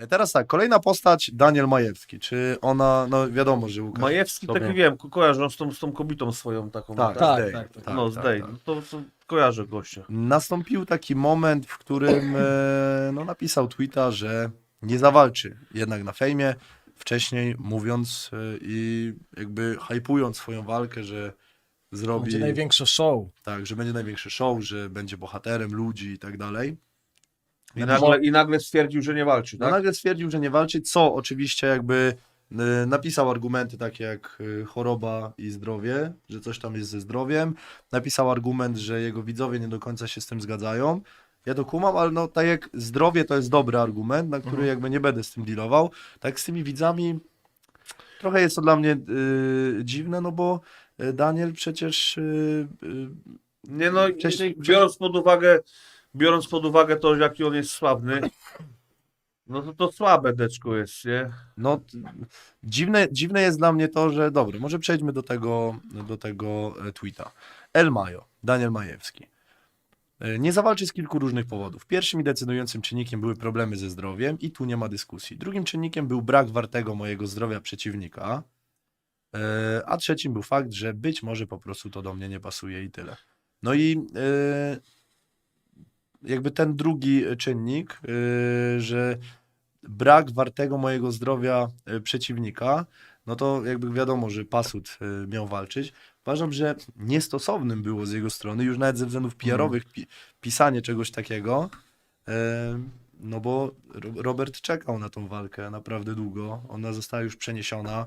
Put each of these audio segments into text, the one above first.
E, Teraz tak, kolejna postać, Daniel Majewski. Czy ona, no wiadomo, że Łukasz... Majewski, sobie- taki wiem, ko- kojarzę z tą, z tą kobietą swoją taką. Tak, tak, tak, tak. tak, no, tak, zdej. tak. No to, to kojarzę gościa. Nastąpił taki moment, w którym e, no, napisał tweeta, że nie zawalczy jednak na fejmie, wcześniej mówiąc e, i jakby hypując swoją walkę, że zrobi Będzie największe show. tak, że będzie największy show, że będzie bohaterem ludzi i tak dalej. I nagle, I nagle stwierdził, że nie walczy, No tak? nagle stwierdził, że nie walczy, co oczywiście jakby y, napisał argumenty takie jak y, choroba i zdrowie, że coś tam jest ze zdrowiem. Napisał argument, że jego widzowie nie do końca się z tym zgadzają. Ja to kumam, ale no tak jak zdrowie to jest dobry argument, na który Mhm. jakby nie będę z tym dealował, tak z tymi widzami trochę jest to dla mnie y, dziwne, no bo y, Daniel przecież y, y, Nie no, Wcześniej- biorąc pod uwagę, biorąc pod uwagę to, jaki on jest sławny, no to to słabe deczko jest, nie? No, dziwne, dziwne jest dla mnie to, że dobra, może przejdźmy do tego, do tego e, tweeta. El Majo, Daniel Majewski. E, Nie zawalczy z kilku różnych powodów. Pierwszym i decydującym czynnikiem były problemy ze zdrowiem i tu nie ma dyskusji. Drugim czynnikiem był brak wartego mojego zdrowia przeciwnika, e, a trzecim był fakt, że być może po prostu to do mnie nie pasuje i tyle. No i jakby ten drugi czynnik, e, że brak wartego mojego zdrowia e, przeciwnika, no to jakby wiadomo, że Pasut e, miał walczyć. Uważam, że niestosownym było z jego strony, już nawet ze względów PR-owych, pi pisanie czegoś takiego, no bo Ro- Robert czekał na tą walkę naprawdę długo. Ona została już przeniesiona.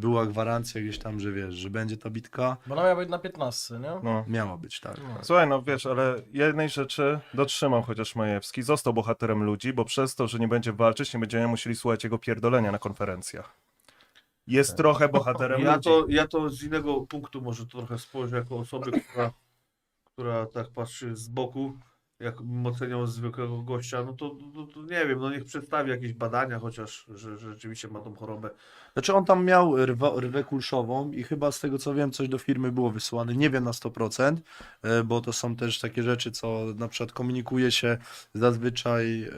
Była gwarancja gdzieś tam, że wiesz, że będzie ta bitka. Bo ona miała być na 15, nie? No. Miała być, tak. No. Słuchaj, no wiesz, ale jednej rzeczy dotrzymał chociaż Majewski. Został bohaterem ludzi, bo przez to, że nie będzie walczyć, nie będziemy musieli słuchać jego pierdolenia na konferencjach. Jest trochę bohaterem Ja ludzi. to, ja to z innego punktu może trochę spojrzę jako osoby, która, która tak patrzy z boku, jak oceniał zwykłego gościa, no to, to, to nie wiem, no niech przedstawi jakieś badania chociaż, że, że rzeczywiście ma tą chorobę. Znaczy on tam miał rwa, rwę kulszową i chyba z tego co wiem coś do firmy było wysyłane, nie wiem na 100%, e, bo to są też takie rzeczy, co na przykład komunikuje się zazwyczaj e,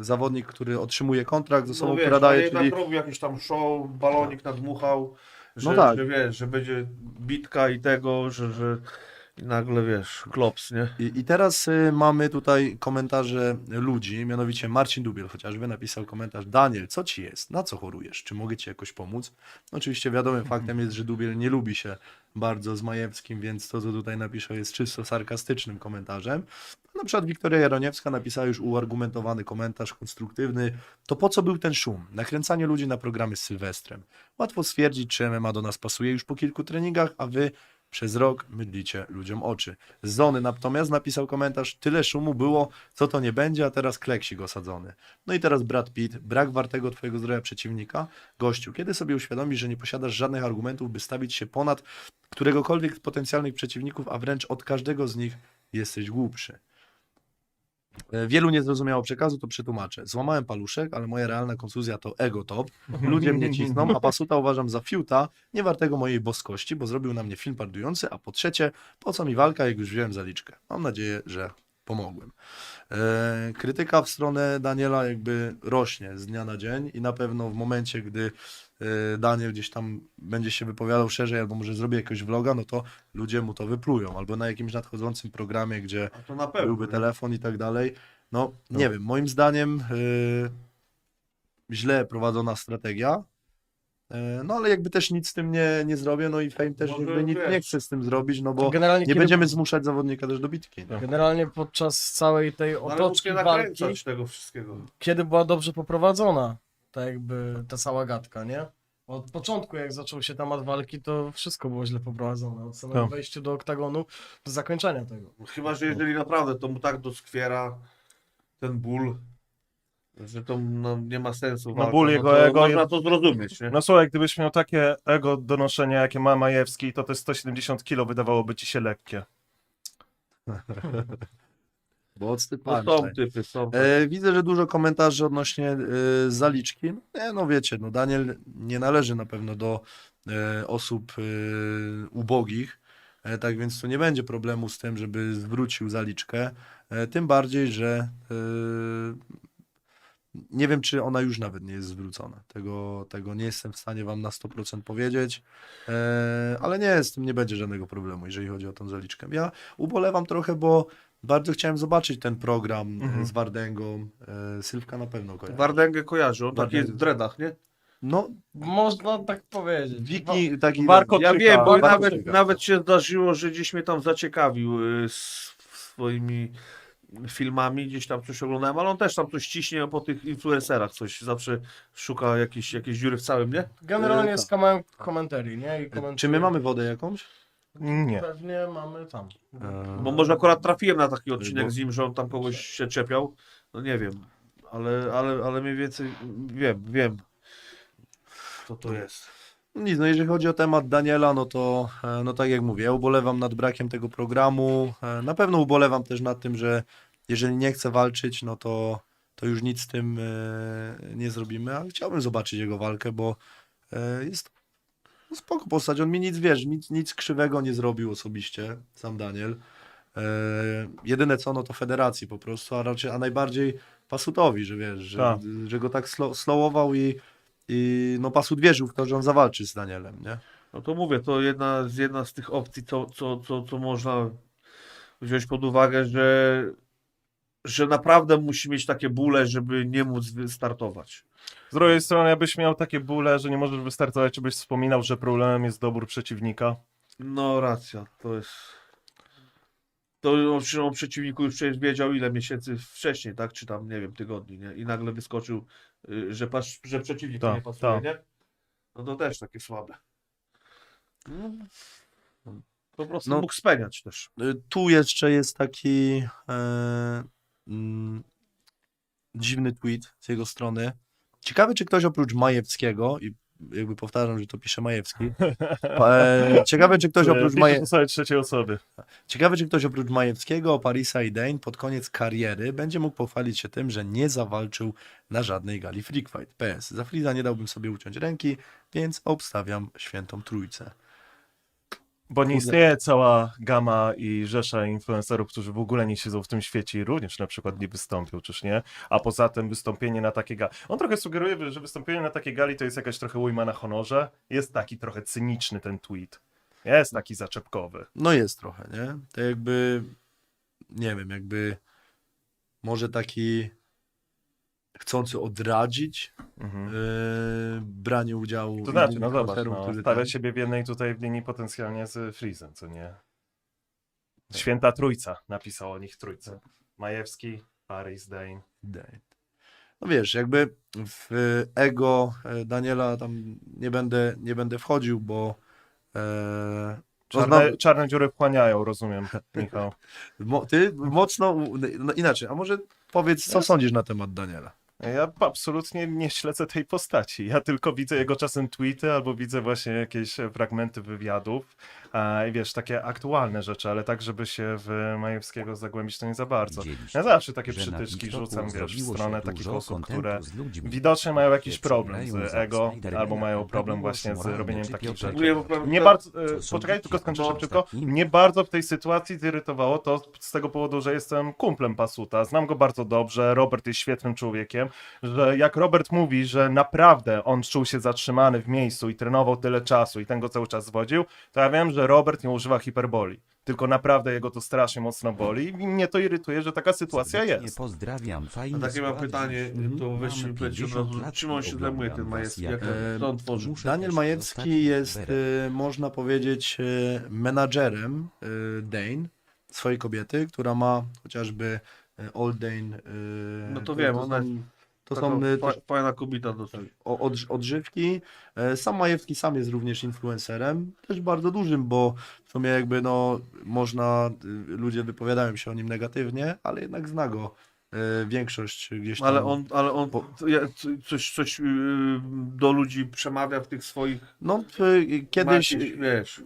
zawodnik, który otrzymuje kontrakt z osobą, no wiesz, która daje, jednak czyli robił jakieś tam show, balonik nadmuchał, że, No tak. że wiesz, że będzie bitka i tego, że, że i nagle wiesz, klops, nie? I, I teraz y, mamy tutaj komentarze ludzi, mianowicie Marcin Dubiel chociażby napisał komentarz Daniel, co ci jest? Na co chorujesz? Czy mogę ci jakoś pomóc? Oczywiście wiadomym faktem jest, że Dubiel nie lubi się bardzo z Majewskim, więc to, co tutaj napisze jest czysto sarkastycznym komentarzem. Na przykład Wiktoria Jaroniewska napisała już uargumentowany komentarz konstruktywny. To po co był ten szum? Nakręcanie ludzi na programy z Sylwestrem. Łatwo stwierdzić, czy MMA do nas pasuje już po kilku treningach, a wy przez rok mydlicie ludziom oczy. Zony natomiast napisał komentarz, tyle szumu było, co to nie będzie, a teraz kleksik osadzony. No i teraz Brad Pitt, brak wartego twojego zdrowia przeciwnika. Gościu, kiedy sobie uświadomisz, że nie posiadasz żadnych argumentów, by stawić się ponad któregokolwiek z potencjalnych przeciwników, a wręcz od każdego z nich jesteś głupszy. E, Wielu nie zrozumiało przekazu, to przetłumaczę. Złamałem paluszek, ale moja realna kontuzja to ego top. Ludzie mnie cisną, a Pasuta uważam za fiuta, nie wartego mojej boskości, bo zrobił na mnie film pardujący, a po trzecie, po co mi walka, jak już wziąłem zaliczkę. Mam nadzieję, że pomogłem. E, krytyka w stronę Daniela jakby rośnie z dnia na dzień i na pewno w momencie, gdy e, Daniel gdzieś tam będzie się wypowiadał szerzej, albo może zrobi jakiegoś vloga, no to ludzie mu to wyplują, albo na jakimś nadchodzącym programie, gdzie A to na pewno. byłby nie? telefon i tak dalej. No, nie wiem, moim zdaniem y, źle prowadzona strategia. Y, no, ale jakby też nic z tym nie, nie zrobię, no i Fame też Może jakby nic wiesz. nie chce z tym zrobić, no bo generalnie, nie kiedy, będziemy zmuszać zawodnika też do bitki. Tak. generalnie podczas całej tej No, ale mógł otoczki nie walki, nakręcać tego wszystkiego. kiedy była dobrze poprowadzona, tak jakby ta cała gadka, nie? Od początku, jak zaczął się temat walki, to wszystko było źle poprowadzone. Od samego Tak. wejścia do oktagonu do zakończenia tego. Chyba, że jeżeli naprawdę to mu tak doskwiera ten ból, że to no, nie ma sensu. walka, ból jego to ego Można jest- to zrozumieć, nie? No słuchaj, gdybyś miał takie ego do noszenia, jakie ma Majewski, to te 170 kilo wydawałoby ci się lekkie. Bo odstyp No, są typy, są. E, widzę, że dużo komentarzy odnośnie e, zaliczki. Nie, no wiecie, no Daniel nie należy na pewno do e, osób e, ubogich, e, tak więc tu nie będzie problemu z tym, żeby zwrócił zaliczkę. E, tym bardziej, że e, nie wiem, czy ona już nawet nie jest zwrócona. Tego, tego nie jestem w stanie wam na 100% powiedzieć, e, ale nie, z tym nie będzie żadnego problemu, jeżeli chodzi o tą zaliczkę. Ja ubolewam trochę, bo bardzo chciałem zobaczyć ten program Mhm. e, z Wardęgą. E, Sylwka na pewno kojarzy. Wardęgę kojarzy, on taki Wardęgę. jest w dreadach, nie? No, Można tak powiedzieć. Wiki taki... Warko- Ja wiem, bo nawet, nawet się zdarzyło, że gdzieś mnie tam zaciekawił y, swoimi filmami, gdzieś tam coś oglądałem, ale on też tam coś ciśnie po tych influencerach, coś zawsze szuka jakieś, jakieś dziury w całym, nie? Generalnie E, z kamałem komentarii, nie? I komentuje. Czy my mamy wodę jakąś? Nie. Pewnie mamy tam. E, Bo może akurat trafiłem na taki odcinek z nim, że on tam kogoś się czepiał, no nie wiem, ale, ale, ale mniej więcej wiem, wiem, co to jest. Nic, no jeżeli chodzi o temat Daniela, no to e, no tak jak mówię, ja ubolewam nad brakiem tego programu. E, Na pewno ubolewam też nad tym, że jeżeli nie chce walczyć, no to, to już nic z tym e, nie zrobimy, ale chciałbym zobaczyć jego walkę, bo jest no spoko postać, on mi nic, wiesz, nic, nic krzywego nie zrobił osobiście, sam Daniel. Jedyne co, no to federacji po prostu, a raczej, a najbardziej Pasutowi, że wiesz, że, Tak. że go tak slow, slowował i, i no Pasut wierzył w to, że on zawalczy z Danielem, nie? No to mówię, to jedna z, jedna z tych opcji, co, co, co, co można wziąć pod uwagę, że, że naprawdę musi mieć takie bóle, żeby nie móc wystartować. Z drugiej strony, jakbyś miał takie bóle, że nie możesz wystartować, czy byś wspominał, że problemem jest dobór przeciwnika. No racja, to jest... To on, przy- on przeciwniku już przecież wiedział ile miesięcy wcześniej, tak? Czy tam, nie wiem, tygodni, nie? I nagle wyskoczył, że, pas, że przeciwnik Tak, nie pasuje, tak. nie? No to też takie słabe. No, po prostu No. mógł speniać też. Y, Tu jeszcze jest taki e, mm, dziwny tweet z jego strony. Ciekawy, czy ktoś oprócz Majewskiego, i jakby powtarzam, że to pisze Majewski, e, ciekawy, czy ktoś oprócz Piszesz Maje, o sobie trzeciej osoby. ciekawy, czy ktoś oprócz Majewskiego, Parisa i Dane pod koniec kariery będzie mógł pochwalić się tym, że nie zawalczył na żadnej gali Freak Fight. PS. Za Friza nie dałbym sobie uciąć ręki, więc obstawiam świętą trójcę. Bo nie istnieje cała gama i rzesza influencerów, którzy w ogóle nie siedzą w tym świecie i również na przykład nie wystąpią, czyż nie? A poza tym wystąpienie na takie gali. On trochę sugeruje, że wystąpienie na takiej gali to jest jakaś trochę ujma na honorze. Jest taki trochę cyniczny ten tweet. Jest taki zaczepkowy. No jest trochę, nie? To jakby, nie wiem, jakby może taki chcący odradzić Mhm. yy, branie udziału. To znaczy, no zobacz, no, stawia siebie w jednej tutaj w linii potencjalnie z Freezem, co nie? Święta Trójca, napisał o nich Trójce. Majewski, Paris, Dane. Dane. No wiesz, jakby w ego e, Daniela tam nie będę, nie będę wchodził, bo e, no Czarne, znowu- czarne dziury wchłaniają, rozumiem, Michał. mo, ty mocno, no inaczej, a może powiedz, co sądzisz na temat Daniela? Ja absolutnie nie śledzę tej postaci. Ja tylko widzę jego czasem tweety albo widzę właśnie jakieś e, fragmenty wywiadów i wiesz, takie aktualne rzeczy, ale tak, żeby się w Majewskiego zagłębić, to nie za bardzo. Ja zawsze takie przytyczki rzucam, wiesz, w stronę takich osób, które widocznie mają jakiś problem z ego albo mają problem właśnie z robieniem takich rzeczy. Że- bardzo, e, poczekaj, tylko skończę szybciutko. Mnie bardzo w tej sytuacji zirytowało to z tego powodu, że jestem kumplem Pasuta, znam go bardzo dobrze, Robert jest świetnym człowiekiem, że jak Robert mówi, że naprawdę on czuł się zatrzymany w miejscu i trenował tyle czasu i ten go cały czas zwodził, to ja wiem, że Robert nie używa hiperboli. Tylko naprawdę jego to strasznie mocno boli i mnie to irytuje, że taka sytuacja Serdecznie jest. Pozdrawiam, A fajnie takie mam pytanie, to weź Mamy mi powiedzieć od 50 razu, lat czym on się zajmuje, ten Majewski, jak- E, co on tworzy? Daniel Majewski jest, e, można powiedzieć, e, menadżerem e, Dane, swojej kobiety, która ma chociażby Old Dane. No to wiem, ona to Taka są e, fa- też fajna kobieta dosyć. o- odż- odżywki. E, Sam Majewski sam jest również influencerem, też bardzo dużym, bo w sumie jakby no można, y, ludzie wypowiadają się o nim negatywnie, ale jednak zna go e, większość gdzieś tam. Ale on, ale on coś, coś yy, do ludzi przemawia w tych swoich No y, kiedyś, wiesz,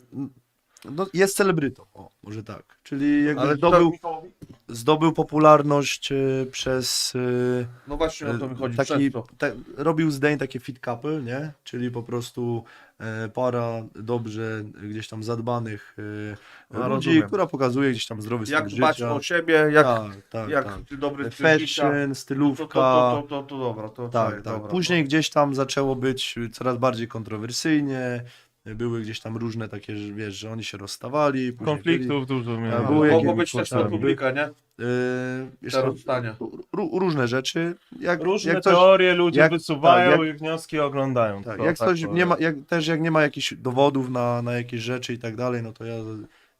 no, jest celebrytą, o, może tak. Czyli jakby Ale zdobył, to, zdobył popularność y, przez y, no właśnie o to mi chodzi, taki, te, robił z Dane takie fit couple, nie? Czyli po prostu e, para dobrze gdzieś tam zadbanych e, Ja ludzi, rozumiem. która pokazuje gdzieś tam zdrowy Jak dbać życia. o siebie, jak, tak, tak, jak tak. dobry styl życia. Fashion, To, stylówka. to, to, to, to dobra, to Tak, tak. dobra, Później no. gdzieś tam zaczęło być coraz bardziej kontrowersyjnie. Były gdzieś tam różne takie, że wiesz, że oni się rozstawali. później Konfliktów dużo miałem. były Mogło jakieś być też potrzeby. republika, nie? Byli, yy, wiesz Te co, rozstania. ró- różne rzeczy. Jak, Różne jak coś, teorie ludzie jak- wysuwają tak, i wnioski oglądają. Tak, to jak tak coś powiem. nie ma, jak, też jak nie ma jakichś dowodów na, na jakieś rzeczy i tak dalej, no to ja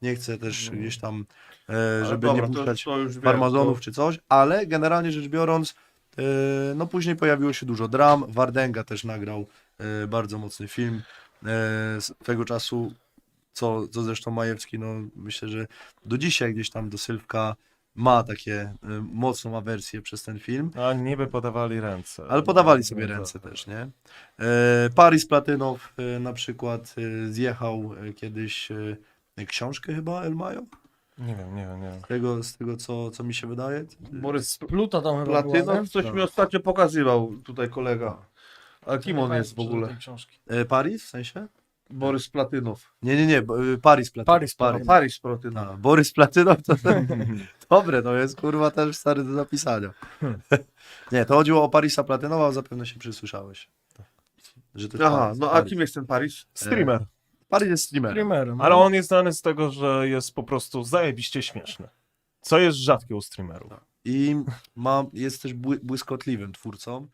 nie chcę też Mm. gdzieś tam, e, Ale żeby dobra, nie to, puszczać to już wiem, farmazonów to- czy coś, ale generalnie rzecz biorąc, e, no później pojawiło się dużo dram, Wardenga też nagrał e, bardzo mocny film e, z tego czasu, co, co zresztą Majewski, no myślę, że do dzisiaj gdzieś tam do Sylwka ma takie e, mocną awersję przez ten film. A niby podawali ręce. Ale podawali No, sobie ręce to- też, nie? E, Paris Platynow e, na przykład e, zjechał e, kiedyś e, książkę chyba El Mayo? Nie wiem, nie wiem, nie wiem. Z tego, z tego co, co mi się wydaje. Borys Pluta tam chyba była, Platynow coś Tak. mi ostatnio pokazywał tutaj kolega. A kim on jest w ogóle? E, Paris w sensie? Borys Platynow. Nie, nie, nie, bo, e, Paris Platynow. Paris, No, Paris. Paris Platynow. A, Borys Platynow to dobre, to jest kurwa też stary do zapisania. nie, to chodziło o Parisa Platynowa, zapewne się przysłyszałeś. Że to jest Aha, Paris, no a Paris. kim jest ten Paris? Streamer. Paris jest streamerem. Streamerem. Ale on jest znany z tego, że jest po prostu zajebiście śmieszny. Co jest rzadkie u streamerów. I ma, jest też bły, błyskotliwym twórcą.